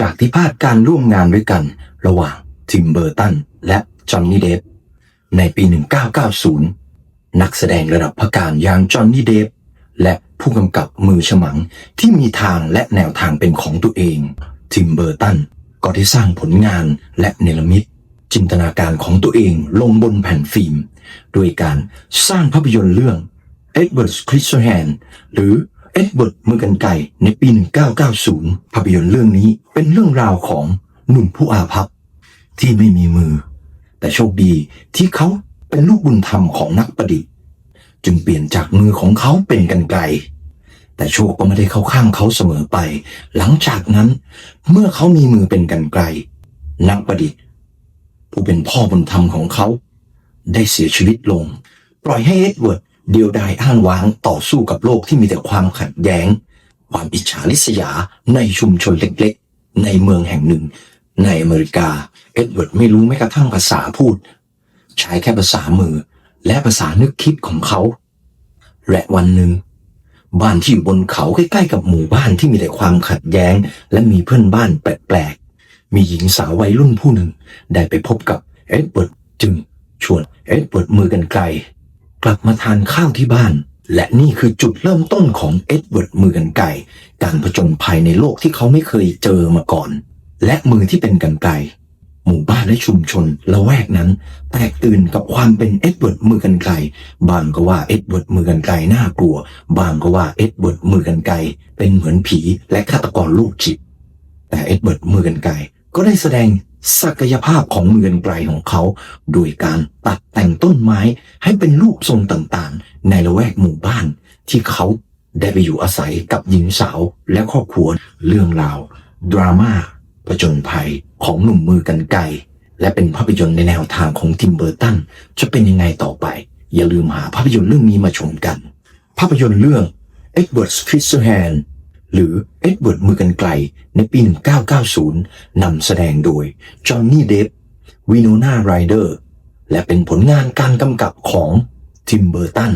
จากที่พลาดการร่วมงานด้วยกันระหว่างทิมเบอร์ตันและจอห์นนี่เดฟในปี 1990 นักแสดงระดับพระการอย่างจอห์นนี่เดฟและผู้กำกับมือฉมังที่มีทางและแนวทางเป็นของตัวเอง ทิมเบอร์ตันก็ได้สร้างผลงานและเนรมิต จินตนาการของตัวเองลงบนแผ่นฟิล์มโดยการสร้างภาพยนตร์เรื่อง Edward c r i s t o h a n หรือ Edward มือกันไก่ในปี 1990 ภาพยนตร์เรื่องนี้เป็นเรื่องราวของหนุ่มผู้อาภัพที่ไม่มีมือ แต่โชคดีที่เขาเป็นลูกบุญธรรมของนักประดิษฐ์ จึงเปลี่ยนจากมือของเขาเป็นกันไกลแต่โชคก็ไม่ได้เข้าข้างเขาเสมอไป หลังจากนั้น เมื่อเขามีมือเป็นกันไกลนักประดิษฐ์ ผู้เป็นพ่อบุญธรรมของเขา ได้เสียชีวิตลง ปล่อยให้เอ็ดเวิร์ด เดียวดายอ้างว้างต่อสู้กับโลกที่มีแต่ความขัดแย้ง ความอิจฉาริษยาในชุมชนเล็กๆ ในเมืองแห่งหนึ่ง ในอเมริกา เอ็ดเวิร์ดไม่รู้แม้กระทั่งภาษาพูด ใช้แค่ภาษามือ และภาษานึกคิดของเขา และวันหนึ่ง บ้านที่อยู่บนเขาใกล้ๆกับหมู่บ้านที่มีแต่ความขัดแย้ง และมีเพื่อนบ้านแปลกๆมีหญิงสาววัยรุ่นผู้หนึ่ง ได้ไปพบกับเอ็ดเวิร์ดจึงชวนเอ็ดเวิร์ดมือกันไกล กลับมาทานข้าวที่บ้าน และนี่คือจุดเริ่มต้นของเอ็ดเวิร์ดมือกันไกลการผจญภัยในโลกที่เขาไม่เคยเจอมาก่อน และมือที่เป็นกันไกลหมู่บ้านและชุมชนละแวกนั้น แตกตื่นกับความเป็นเอ็ดเวิร์ดมือกันไกลบางก็ว่าเอ็ดเวิร์ดมือกันไกลน่ากลัว บางก็ว่าเอ็ดเวิร์ดมือกันไกลเป็นเหมือนผีและฆาตกรลูกจิต แต่เอ็ดเวิร์ดมือกันไกล ก็ได้แสดงศักยภาพของเมือกันไกลของเขา โดยการตัดแต่งต้นไม้ให้เป็นรูปทรงต่างๆ ในละแวกหมู่บ้านที่เขาได้ไปอยู่อาศัยกับหญิงสาวและครอบครัวเรื่องราว ดราม่าผจญภัยของหนุ่มมือกันไกลและเป็นภาพยนตร์ในแนวทางของทิมเบอร์ตันจะเป็นยังไงต่อไป อย่าลืมหาภาพยนตร์เรื่องนี้มาชมกัน ภาพยนตร์เรื่อง Edward Scissorhands หรือเอ็ดเวิร์ดมือกันไกลในปี 1990 นำแสดงโดยจอห์นนี่เดฟวิโนนาไรเดอร์และเป็นผลงานการกำกับของทิมเบอร์ตัน